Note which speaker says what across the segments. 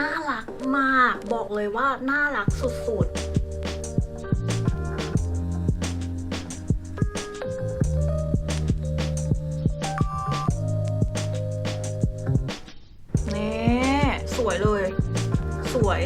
Speaker 1: น่ารักมาก บอกเลยว่าน่ารักสุดๆนี่สวยเลย สวย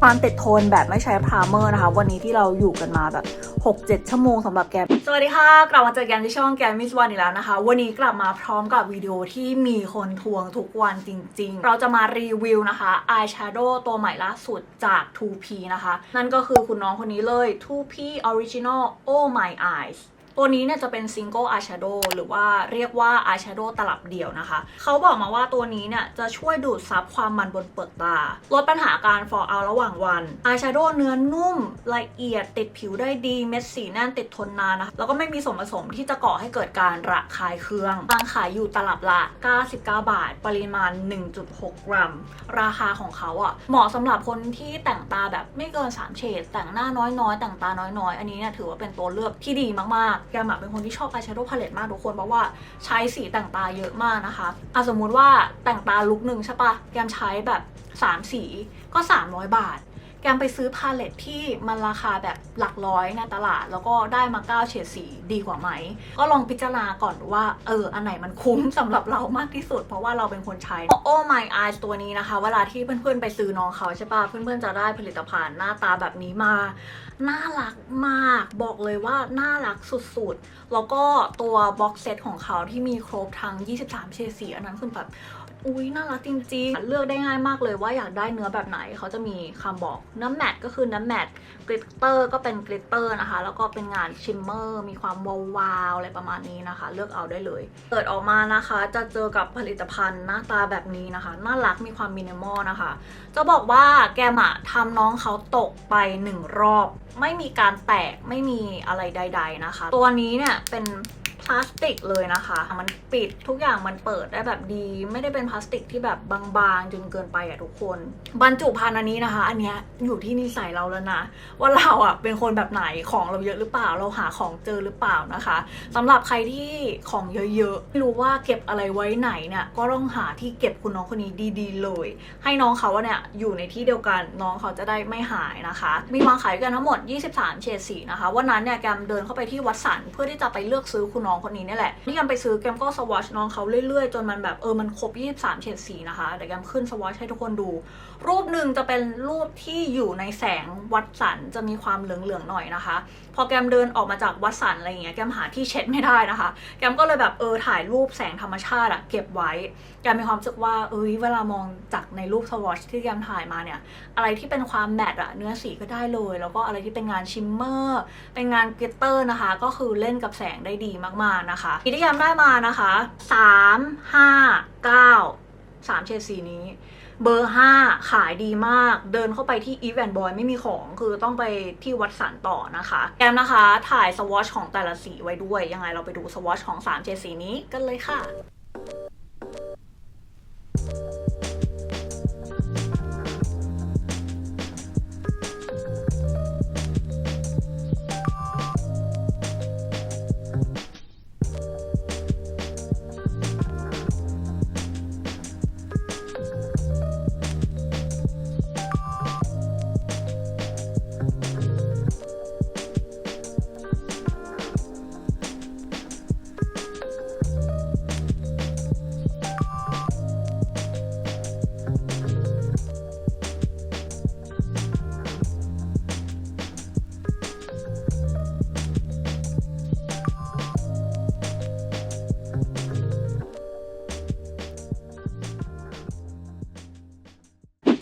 Speaker 1: ความติดทนแบบไม่ใช้พรามเมอร์นะคะ วันนี้ที่เราอยู่กันมาแบบ 6-7 ชั่วโมงสำหรับแกมสวัสดีค่ะ กลับมาเจอกันที่ช่องแกมมิสวันอีกแล้วนะคะ วันนี้กลับมาพร้อมกับวิดีโอที่มีคนทวงทุกวันจริง ๆ เราจะมารีวิวนะคะอายแชโดว์ตัวใหม่ล่าสุดจาก 2P นะคะ นั่นก็คือคุณน้องคนนี้เลย 2P Original Oh My Eyes ตัวนี้เนี่ยจะเป็นซิงเกิลอายแชโดว์หรือว่าเรียกว่าอายแชโดว์ตลับเดี่ยวนะคะ เขาบอกมาว่าตัวนี้เนี่ยจะช่วยดูดซับความมันบนเปลือกตา ลดปัญหาการฟอร์เอาระหว่างวันอายแชโดว์เนื้อนุ่มละเอียดติดผิวได้ดี เม็ดสีแน่นติดทนนานนะคะ แล้วก็ไม่มีส่วนผสมที่จะก่อให้เกิดการระคายเคืองวางขายอยู่ตลับละ 99 บาท ปริมาณ 1.6 กรัม ราคาของเขาอะ่ะเหมาะสำหรับคนที่แต่งตาแบบไม่เกิน 3 เฉดแต่งหน้าน้อยๆ แต่งตาน้อยๆ อันนี้เนี่ยถือว่าเป็นตัวเลือกที่ดีมากๆแกมเป็นคนที่ชอบอายแชโดว์พาเลตมากทุกคนเพราะว่าใช้สีแต่งตาเยอะมากนะคะอะสมมุติว่าแต่งตาลุกหนึ่งใช่ปะแกมใช้แบบ 3 สีก็ 300 บาท แกมไปซื้อพาเลตที่มันราคาแบบหลักร้อยในตลาด แล้วก็ได้มา9เฉดสีดีกว่าไหม ก็ลองพิจารณาก่อนว่า เออ อันไหนมันคุ้มสำหรับเรามากที่สุด เพราะว่าเราเป็นคนใช้ Oh My Eyes ตัวนี้นะคะ เวลาที่เพื่อนๆไปซื้อน้องเขาใช่ปะเพื่อนๆจะได้ผลิตภัณฑ์หน้าตาแบบนี้มา น่ารักมาก บอกเลยว่าน่ารักสุดๆ แล้วก็ตัวบ็อกเซตของเขาที่มีครบทั้ง 23 เฉดสีอันนั้นคือแบบ อุ้ยน่ารักจริงๆ เลือกได้ง่ายมากเลยว่าอยากได้เนื้อแบบไหนเขาจะมีคำบอกเนื้อแมตก็คือเนื้อแมตกลิตเตอร์ก็เป็นกลิตเตอร์นะคะ แล้วก็เป็นงานชิมเมอร์มีความวาวๆอะไรประมาณนี้นะคะ เลือกเอาได้เลยเปิดออกมานะคะ จะเจอกับผลิตภัณฑ์หน้าตาแบบนี้นะคะ น่ารักมีความมินิมอลนะคะ จะบอกว่าแกมะทำน้องเขาตกไปหนึ่งรอบ ไม่มีการแตกไม่มีอะไรใด ๆนะคะ ตัวนี้เนี่ยเป็น พลาสติกเลยนะคะ มันปิดทุกอย่างมันเปิดได้แบบดี ไม่ได้เป็นพลาสติกที่แบบบางๆจนเกินไปอะทุกคน บรรจุภัณฑ์อันนี้นะคะ อันเนี้ยอยู่ที่นิสัยเราแล้วนะ ว่าเราอะเป็นคนแบบไหนของเราเยอะหรือเปล่า เราหาของเจอหรือเปล่านะคะสำหรับใครที่ของเยอะๆไม่รู้ว่าเก็บอะไรไว้ไหนเนี่ยก็ต้องหาที่เก็บคุณน้องคนนี้ดีๆเลย ให้น้องเขาเนี่ยอยู่ในที่เดียวกันน้องเขาจะได้ไม่หายนะคะ มีวางขายกันทั้งหมด 23 เฉดสีนะคะวันนั้นเนี่ยแกมเดินเข้าไปที่วัดสันเพื่อที่จะไปเลือกซื้อคุณน้องคนนี้นี่แหละนี่แกมไปซื้อแกมก็สวอชน้องเขาเรื่อยๆ จนมันแบบเออมันครบ 23 เฉดสีนะคะ เดี๋ยวแกมขึ้นสวอชให้ทุกคนดู รูปหนึ่งจะเป็นรูปที่อยู่ในแสงวัดสันจะมีความเหลืองๆหน่อยนะคะ พอแกมเดินออกมาจากวัดสันอะไรอย่างเงี้ยแกมหาที่เช็ดไม่ได้นะคะ แกมก็เลยแบบเออถ่ายรูปแสงธรรมชาติอะเก็บไว้ แกมมีความรู้สึกว่าเอ้ยเวลามองจากในรูปสวอชที่แกมถ่ายมาเนี่ย อะไรที่เป็นความแมตต์อะเนื้อสีก็ได้เลย แล้วก็อะไรที่เป็นงานชิมเมอร์เป็นงานกลิตเตอร์นะคะ ก็คือเล่นกับแสงได้ดีมากๆนะคะที่แกมได้มานะคะ 3 5 9 3เฉดสีนี้ เบอร์ 5 ขายดีมาก เดินเข้าไปที่ e v e n Boy ไม่มีของคือต้องไปที่วัดสันต่อนะคะแกมนะคะ ถ่ายสวอชของแต่ละสีไว้ด้วย ยังไงเราไปดูสวอชของ3เฉดสีนี้กันเลยค่ะ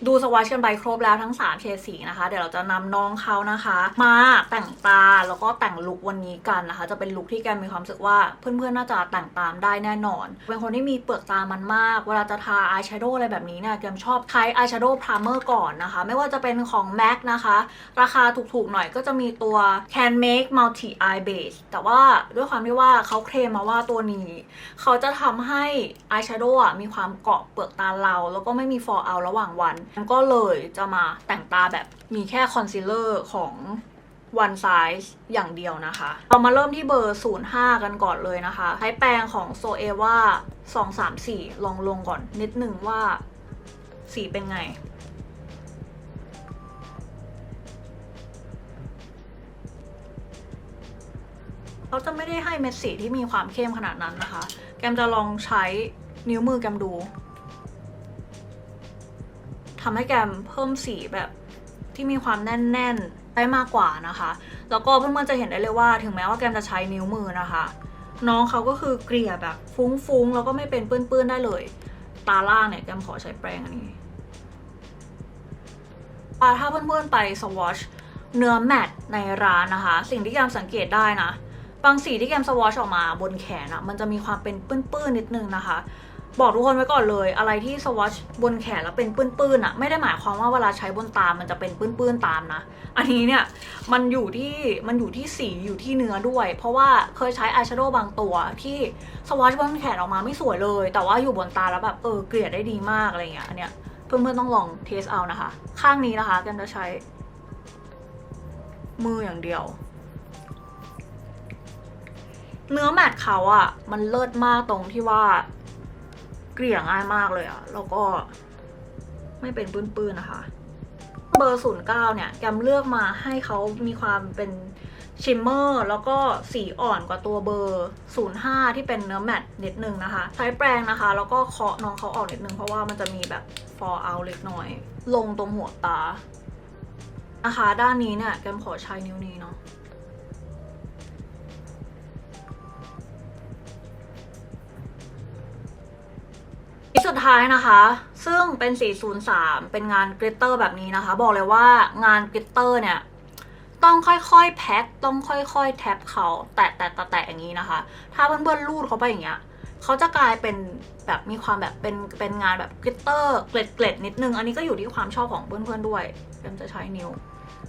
Speaker 1: ดูสวอชกันไปครบแล้วทั้ง 3 เฉดสีนะคะ เดี๋ยวเราจะนำน้องเขานะคะ มาแต่งตาแล้วก็แต่งลุควันนี้กันนะคะ จะเป็นลุคที่แกมีความรู้สึกว่าเพื่อนๆน่าจะแต่งตามได้แน่นอน เป็นคนที่มีเปลือกตามันมาก เวลาจะทาอายแชโดว์อะไรแบบนี้เนี่ยแกมชอบใช้อายแชโดว์พรามเมอร์ก่อนนะคะ ไม่ว่าจะเป็นของ MAC นะคะ ราคาถูกๆหน่อยก็จะมีตัว Can Make Multi Eye Base แต่ว่าด้วยความที่ว่าเขาเคลมมาว่าตัวนี้ เขาจะทำให้อายแชโดว์อะมีความเกาะเปลือกตาเรา แล้วก็ไม่มีฟอร์เอาระหว่างวันก็เลยจะมาแต่งตาแบบมีแค่คอนซีลเลอร์ของ one size อย่างเดียวนะคะ เรามาเริ่มที่เบอร์ 05 กันก่อนเลยนะคะ ใช้แปรงของ s o e v a 234 ลองลงก่อนนิดหนึ่งว่าสีเป็นไง เขาจะไม่ได้ให้เม็ดสีที่มีความเข้มขนาดนั้นนะคะ แกมจะลองใช้นิ้วมือแกมดู ทำให้แกมเพิ่มสีแบบที่มีความแน่นๆได้มากกว่านะคะ แล้วก็เพื่อนๆจะเห็นได้เลยว่า ถึงแม้ว่าแกมจะใช้นิ้วมือนะคะ น้องเขาก็คือเกลี่ยแบบฟุ้งๆแล้วก็ไม่เป็นเปื้อนๆได้เลย ตาล่างเนี่ยแกมขอใช้แปรงอันนี้อ่าถ้าเพื่อนๆไปสวอชเนื้อแมตต์ในร้านนะคะ สิ่งที่แกมสังเกตได้นะบางสีที่แกมสวอชออกมาบนแขนอะมันจะมีความเป็นปื้นๆนิดนึงนะคะ บอกทุกคนไว้ก่อนเลย อะไรที่สวอชบนแขนแล้วเป็นปื้นๆอะไม่ได้หมายความว่าเวลาใช้บนตามันจะเป็นปื้นๆตามนะ อันนี้เนี่ยมันอยู่ที่มันอยู่ที่สีอยู่ที่เนื้อด้วย เพราะว่าเคยใช้อายแชโดว์บางตัวที่สวอชบนแขนออกมาไม่สวยเลย แต่ว่าอยู่บนตาแล้วแบบเออเกลี่ยได้ดีมากอะไรเงี้ยอันเนี้ยเพื่อนๆต้องลองเทสเอานะคะ ข้างนี้นะคะแกมจะใช้มืออย่างเดียว เนื้อแมทเขาอะมันเลิศมากตรงที่ว่า เกลี่ยง่ายมากเลยอะแล้วก็ไม่เป็นปื้นๆนะคะ เบอร์ 09 เนี่ยแกมเลือกมาให้เขามีความเป็นชิมเมอร์แล้วก็สีอ่อนกว่าตัวเบอร์ 05 ที่เป็นเนื้อแมตต์นิดนึงนะคะ ใช้แปรงนะคะ แล้วก็เคาะน้องเขาออกนิดนึง เพราะว่ามันจะมีแบบ fall out เล็กน้อย ลงตรงหัวตานะคะ ด้านนี้เนี่ยแกมขอใช้นิ้วนี้เนาะ ท้ายนะคะ ซึ่งเป็น 403 เป็นงานกริตเตอร์แบบนี้นะคะ บอกเลยว่างานกริตเตอร์เนี่ย ต้องค่อยๆแพ็คต้องค่อยๆ แท็บเขาแตะแตะแตะอย่างนี้นะคะ ถ้าเพื่อนๆรูดเขาไปอย่างเงี้ยเขาจะกลายเป็นแบบมีความแบบเป็นเป็นงานแบบกริตเตอร์เกล็ดเกล็ดๆนิดนึง อันนี้ก็อยู่ที่ความชอบของเพื่อนๆด้วยเพื่อนจะใช้นิ้ว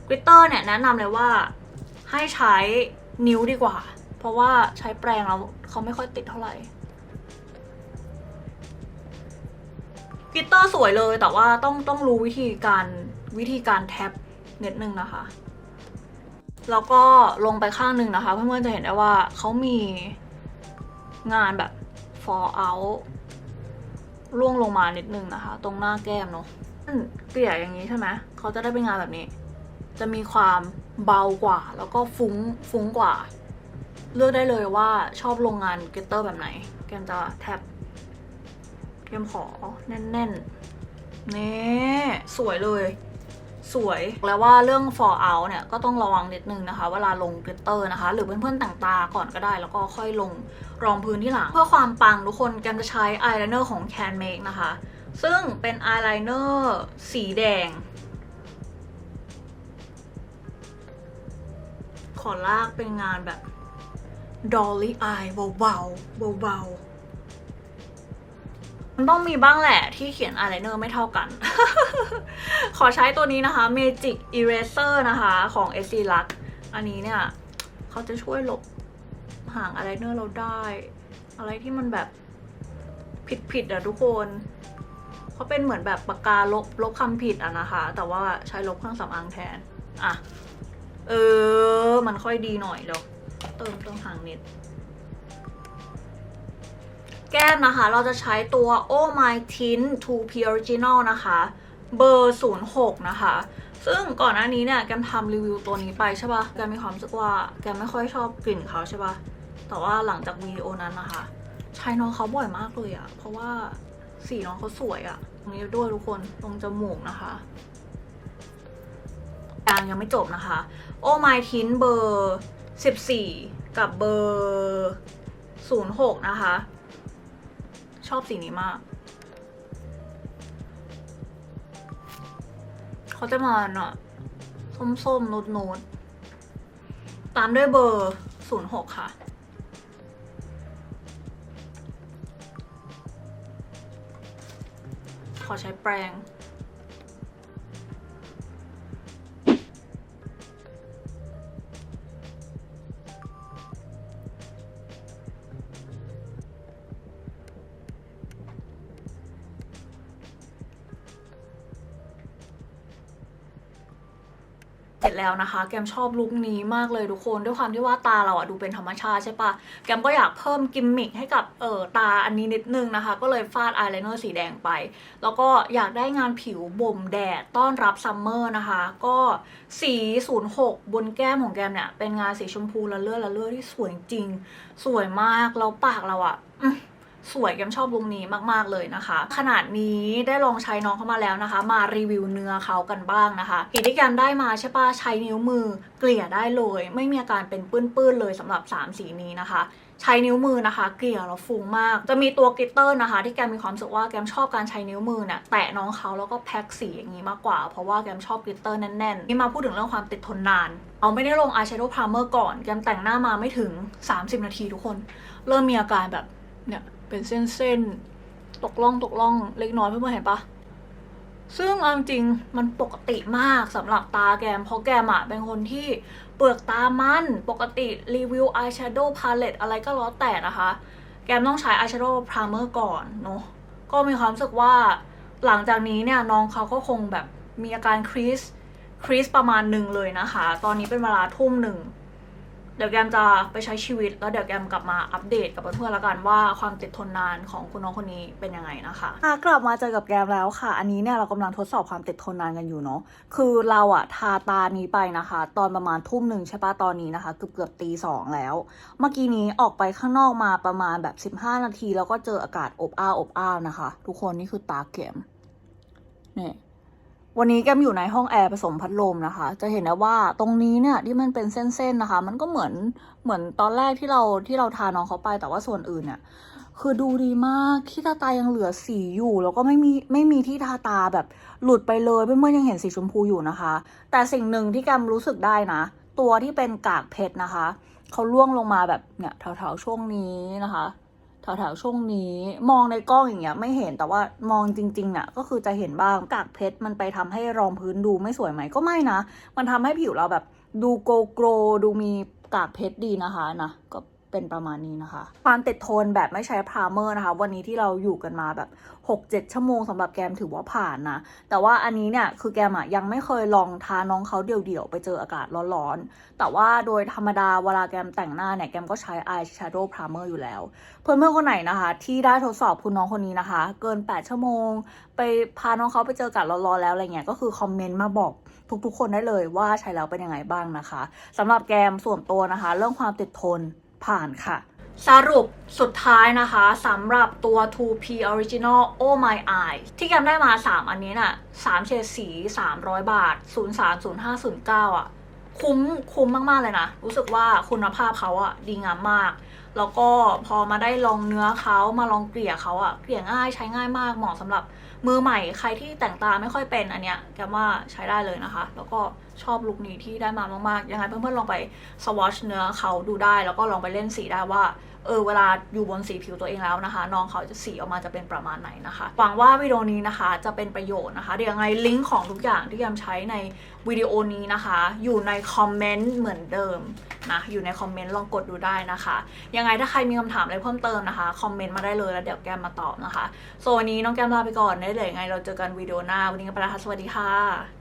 Speaker 1: กริตเตอร์เนี่ยแนะนำเลยว่าให้ใช้นิ้วดีกว่า เพราะว่าใช้แปรงแล้วเขาไม่ค่อยติดเท่าไหร่ กิตเตอร์สวยเลยแต่ว่าต้องต้องรู้วิธีการวิธีการแท็บนิดนึงนะคะ แล้วก็ลงไปข้างหนึ่งนะคะ เพื่อนๆจะเห็นได้ว่าเขามีงานแบบ fall out ล่วงลงมานิดนึงนะคะ ตรงหน้าแก้มเนาะเกลี่ยอย่างนี้ใช่ไหมเขาจะได้เป็นงานแบบนี้ จะมีความเบากว่า แล้วก็ฟุ้งฟุ้งกว่า เลือกได้เลยว่าชอบลงงานกลิตเตอร์แบบไหน แกมจะแท็บ เกมขอแน่นๆนี่สวยเลย สวยแล้วว่าเรื่อง fall out เนี่ยก็ต้องระวังนิดนึงนะคะ เวลาลงกลิตเตอร์นะคะ หรือเพื่อนๆแต่งตาก่อนก็ได้ แล้วก็ค่อยลงรองพื้นที่หลัง เพื่อความปังทุกคนแกมจะใช้อายไลเนอร์ของ Can Make นะคะ ซึ่งเป็นอายไลเนอร์สีแดงขอลากเป็นงานแบบ dolly eye เบาๆเบาๆ มันต้องมีบ้างแหละที่เขียนอายไลเนอร์ไม่เท่ากัน ขอใช้ตัวนี้นะคะ Magic Eraser นะคะของ s c l u x อันนี้เนี่ย เขาจะช่วยลบห่างอายไลเนอร์เราได้ อะไรที่มันแบบผิดๆอะทุกคนเขาเป็นเหมือนแบบปากกาลบลบคำผิดอะนะคะ แต่ว่าใช้ลบเครื่องสำอางแทน อะ เออ มันค่อยดีหน่อยเดี๋ยวเติมติมห่างนิด แก้มนะคะ เราจะใช้ตัว Oh My Tint 2 P Original นะคะ เบอร์ 06 นะคะ ซึ่งก่อนหน้านี้เนี่ย แกมทำรีวิวตัวนี้ไปใช่ปะแกมมีความรู้สึกว่าแกมไม่ค่อยชอบกลิ่นเขาใช่ปะแต่ว่าหลังจากวิดีโอนั้นนะคะ ใช้น้องเขาบ่อยมากเลยอะเพราะว่าสีน้องเขาสวยอะตรงนี้ด้วยทุกคนตรงจมูกนะคะยังยังไม่จบนะคะ Oh My Tint เบอร์ 14 กับเบอร์ 06 นะคะ ชอบสีนี้มาก เขาจะมาเนาะส้มๆนูดๆตามด้วยเบอร์06ค่ะขอใช้แปรง ร็จแล้วนะคะ แกมชอบลุคนี้มากเลยทุกคน ด้วยความที่ว่าตาเราอะดูเป็นธรรมชาติใช่ปะแกมก็อยากเพิ่มกิมมิคให้กับเออตาอันนี้นิดนึงนะคะ ก็เลยฟาดอายไลเนอร์สีแดงไป แล้วก็อยากได้งานผิวบ่มแดดต้อนรับซัมเมอร์นะคะ ก็สี 06 บนแก้มของแกมเนี่ย เป็นงานสีชมพูละเลือดละเลือดที่สวยจริง สวยมากแล้วปากเราอะ สวยแกมชอบลุงนี้มากๆเลยนะคะ ขนาดนี้ได้ลองใช้น้องเข้ามาแล้วนะคะ มารีวิวเนื้อเขากันบ้างนะคะสีที่แกมได้มาใช่ปะใช้นิ้วมือเกลี่ยได้เลย ไม่มีอาการเป็นปื้นๆเลยสำหรับ 3 สีนี้นะคะใช้นิ้วมือนะคะ เกลี่ยแล้วฟุ้งมาก จะมีตัวกลิตเตอร์นะคะ ที่แกมมีความรู้สึกว่าแกมชอบการใช้นิ้วมือเนี่ยแตะน้องเขาแล้วก็แพ็คสีอย่างนี้มากกว่า เพราะว่าแกมชอบกลิตเตอร์แน่นๆนี่มาพูดถึงเรื่องความติดทนนาน เอาไม่ได้ลงอายแชโดว์พรามเมอร์ก่อน แกมแต่งหน้ามาไม่ถึง 30 นาทีทุกคน เริ่มมีอาการแบบเนี่ย เป็นเส้นๆ ตกล่องตกล่องเล็กน้อยเพื่อนๆเห็นปะซึ่งเอาจริงมันปกติมากสำหรับตาแกม เพราะแกมอะเป็นคนที่เปลือกตามันปกติรีวิวอายแชโดว์พาเลตอะไรก็แล้วแต่นะคะ แกมต้องใช้อายแชโดว์พรามเมอร์ก่อนเนาะก็มีความรู้สึกว่าหลังจากนี้เนี่ยน้องเขาก็คงแบบมีอาการครีสครีสประมาณหนึ่งเลยนะคะ ตอนนี้เป็นเวลาทุ่มหนึ่ง เดี๋ยวแกมจะไปใช้ชีวิต แล้วเดี๋ยวแกมกลับมาอัปเดตกับเพื่อนๆแล้วกันว่าความติดทนนานของคุณน้องคนนี้เป็นยังไงนะคะกลับมาเจอกับแกมแล้วค่ะ อันนี้เนี่ยเรากำลังทดสอบความติดทนนานกันอยู่เนาะคือเราอะทาตานี้ไปนะคะ ตอนประมาณทุ่มหนึ่งใช่ปะตอนนี้นะคะเกือบเกือบตีสองแล้ว เมื่อกี้นี้ออกไปข้างนอกมาประมาณแบบ 15 นาที แล้วก็เจออากาศอบอ้าวอบอ้าวนะคะ ทุกคนนี่คือตาแกมเนี่ย วันนี้แกมอยู่ในห้องแอร์ผสมพัดลมนะคะ จะเห็นได้ว่าตรงนี้เนี่ยที่มันเป็นเส้นๆนะคะ มันก็เหมือนเหมือนตอนแรกที่เราที่เราทาน้องเขาไปแต่ว่าส่วนอื่นเนี่ยคือดูดีมากที่ตาตายังเหลือสีอยู่ แล้วก็ไม่มีไม่มีที่ทาตาแบบหลุดไปเลยเพื่อนๆยังเห็นสีชมพูอยู่นะคะ แต่สิ่งหนึ่งที่แกมรู้สึกได้นะ ตัวที่เป็นกากเพชรนะคะเขาล่วงลงมาแบบเนี่ยแถวๆช่วงนี้นะคะ ถวๆช่วงนี้ มองในกล้องอย่างเงี้ยไม่เห็นแต่ว่ามองจริงๆน่ะก็คือจะเห็นบ้างกากเพชรมันไปทำให้รองพื้นดูไม่สวยไหมก็ไม่นะ มันทำให้ผิวเราแบบดูโกโกรดูมีกากเพชรดีนะคะนะก็ เป็นประมาณนี้นะคะ ความติดทนแบบไม่ใช้พรามเมอร์นะคะ วันนี้ที่เราอยู่กันมาแบบ 6-7 ชั่วโมงสำหรับแกมถือว่าผ่านนะ แต่ว่าอันนี้เนี่ยคือแกมอะยังไม่เคยลองทาน้องเขาเดี่ยวๆ ไปเจออากาศร้อนๆ แต่ว่าโดยธรรมดาเวลาแกมแต่งหน้าเนี่ยแกมก็ใช้ Eye Shadow Primer อยู่แล้ว เพื่อนๆคนไหนนะคะ ที่ได้ทดสอบคุณน้องคนนี้นะคะ เกิน 8 ชั่วโมง ไปพาน้องเขาไปเจออากาศร้อนๆแล้วอะไรเงี้ยก็คือคอมเมนต์มาบอกทุกๆ คนได้เลยว่าใช้แล้วเป็นยังไงบ้างนะคะสำหรับแกมส่วนตัวนะคะ เรื่องความติดทน ผ่านค่ะ สรุปสุดท้ายนะคะสำหรับตัว 2P Original Oh My Eye ที่แกมได้มา 3 อันนี้น่ะ3เฉดสี 300 บาท 030509 อะ คุ้มคุ้มมาก ๆ เลยนะ รู้สึกว่าคุณภาพเขาอะดีงามมากแล้วก็พอมาได้ลองเนื้อเขามาลองเกลี่ยเขาอะเกลี่ยง่ายใช้ง่ายมากเหมาะสำหรับมือใหม่ใครที่แต่งตาไม่ค่อยเป็นอันเนี้ยแกว่าใช้ได้เลยนะคะ แล้วก็ ชอบลุคนี้ที่ได้มามากๆ ยังไงเพื่อนๆลองไปสวอชเนื้อเขาดูได้ แล้วก็ลองไปเล่นสีได้ว่าเออเวลาอยู่บนสีผิวตัวเองแล้วนะคะ น้องเขาจะสีออกมาจะเป็นประมาณไหนนะคะ หวังว่าวิดีโอนี้นะคะจะเป็นประโยชน์นะคะ เดี๋ยวยังไงลิงก์ของทุกอย่างที่ยำใช้ในวิดีโอนี้นะคะ อยู่ในคอมเมนต์เหมือนเดิมนะอยู่ในคอมเมนต์ลองกดดูได้นะคะ ยังไงถ้าใครมีคำถามอะไรเพิ่มเติมนะคะคอมเมนต์มาได้เลยแล้วเดี๋ยวแกมมาตอบนะคะโซนนี้น้องแกมลาไปก่อนได้เลยยังไงเราเจอกันวิดีโอหน้าวันนี้ก็ไปแล้วค่ะสวัสดีค่ะ